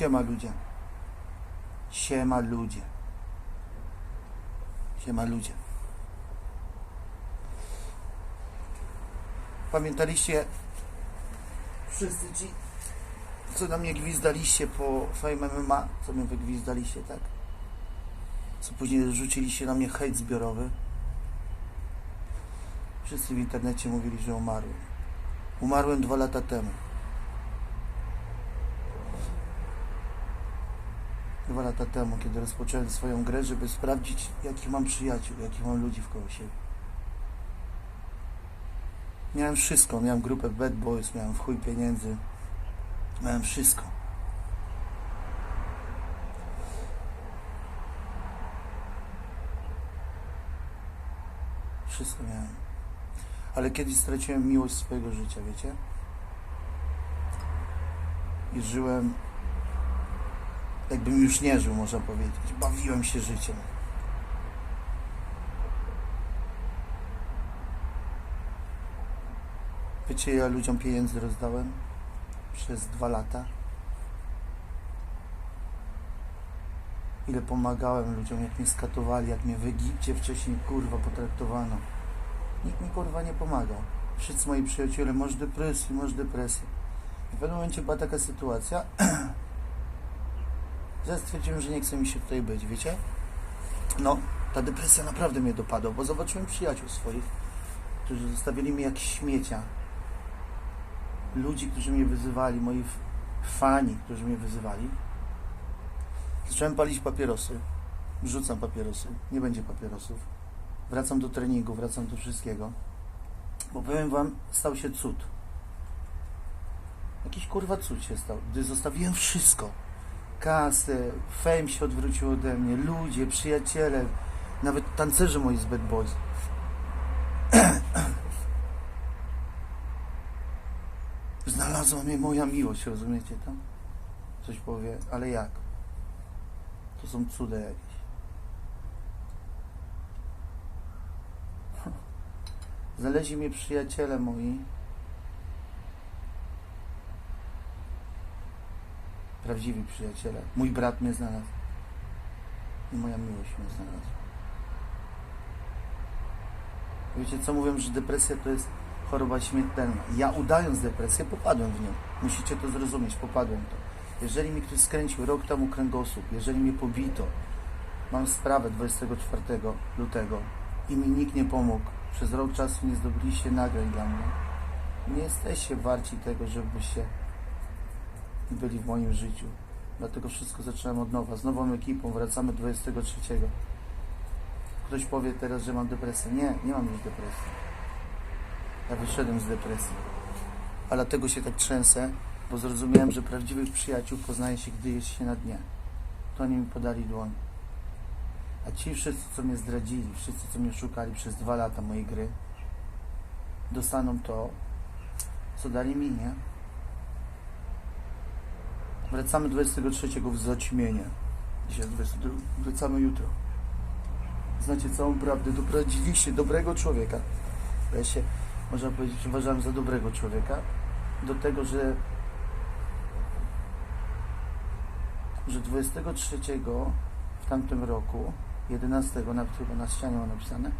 Siema ludzie. Siema ludzie. Siema ludzie. Pamiętaliście wszyscy ci, co na mnie gwizdaliście po Fame MMA, co mnie wygwizdaliście, tak? Co później rzuciliście na mnie hejt zbiorowy. Wszyscy w internecie mówili, że umarłem. Umarłem dwa lata temu. Dwa lata temu, kiedy rozpocząłem swoją grę, żeby sprawdzić, jakich mam przyjaciół, jakich mam ludzi w koło siebie. Miałem wszystko. Miałem grupę Bad Boys, miałem w chuj pieniędzy. Miałem wszystko. Wszystko miałem. Ale kiedyś straciłem miłość swojego życia, wiecie? I żyłem jakbym już nie żył, można powiedzieć. Bawiłem się życiem. Wiecie, ja ludziom pieniędzy rozdałem przez dwa lata. Ile pomagałem ludziom, jak mnie skatowali, jak mnie w Egipcie wcześniej kurwa potraktowano. Nikt mi kurwa nie pomagał. Wszyscy moi przyjaciele, masz depresję, masz depresję. I w pewnym momencie była taka sytuacja, że stwierdziłem, że nie chce mi się tutaj być, wiecie? No, ta depresja naprawdę mnie dopadła, bo zobaczyłem przyjaciół swoich, którzy zostawili mnie jak śmiecia. Ludzi, którzy mnie wyzywali, moi fani, którzy mnie wyzywali. Zacząłem palić papierosy. Rzucam papierosy. Nie będzie papierosów. Wracam do treningu, wracam do wszystkiego. Bo powiem wam, stał się cud. Jakiś kurwa cud się stał, gdy zostawiłem wszystko kasę, fame się odwrócił ode mnie, ludzie, przyjaciele, nawet tancerze moi z Bad Boys. Znalazła mnie moja miłość, rozumiecie to? Coś powie, ale jak? To są cuda jakieś. Znaleźli mnie przyjaciele moi, prawdziwi przyjaciele. Mój brat mnie znalazł. I moja miłość mnie znalazła. Wiecie co mówią, że depresja to jest choroba śmiertelna. Ja udając depresję popadłem w nią. Musicie to zrozumieć, popadłem to. Jeżeli mi ktoś skręcił rok temu kręgosłup, jeżeli mnie pobito, mam sprawę 24 lutego i mi nikt nie pomógł, przez rok czasu nie zdobyliście nagrań dla mnie, nie jesteście warci tego, żebyście byli w moim życiu. Dlatego wszystko zacząłem od nowa, z nową ekipą, wracamy 23. Ktoś powie teraz, że mam depresję. Nie, nie mam już depresji. Ja wyszedłem z depresji. A dlatego się tak trzęsę, bo zrozumiałem, że prawdziwych przyjaciół poznaje się, gdy jest się na dnie. To oni mi podali dłoń. A ci wszyscy, co mnie zdradzili, wszyscy, co mnie szukali przez dwa lata mojej gry, dostaną to, co dali mi, nie? Wracamy 23 w zaćmienie. Dzisiaj jest 22. Wracamy jutro. Znacie całą prawdę. Doprowadziliście dobrego człowieka. Ja się, można powiedzieć, uważam za dobrego człowieka. Do tego, że że 23 w tamtym roku, 11 na chyba na ścianie mam napisane,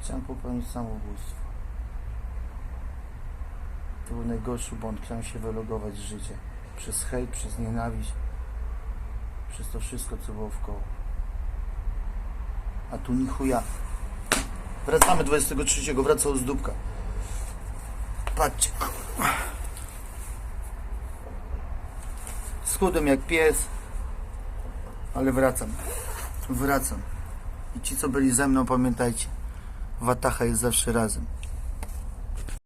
chciałem popełnić samobójstwo. To był najgorszy błąd. Chciałem się wylogować z życia przez hejt, przez nienawiść, przez to wszystko, co było wkoło. A tu ni chuja. Wracamy 23, wracał z dupka. Patrzcie. Schudłem jak pies, ale wracam. Wracam. I ci, co byli ze mną, pamiętajcie, Watacha jest zawsze razem.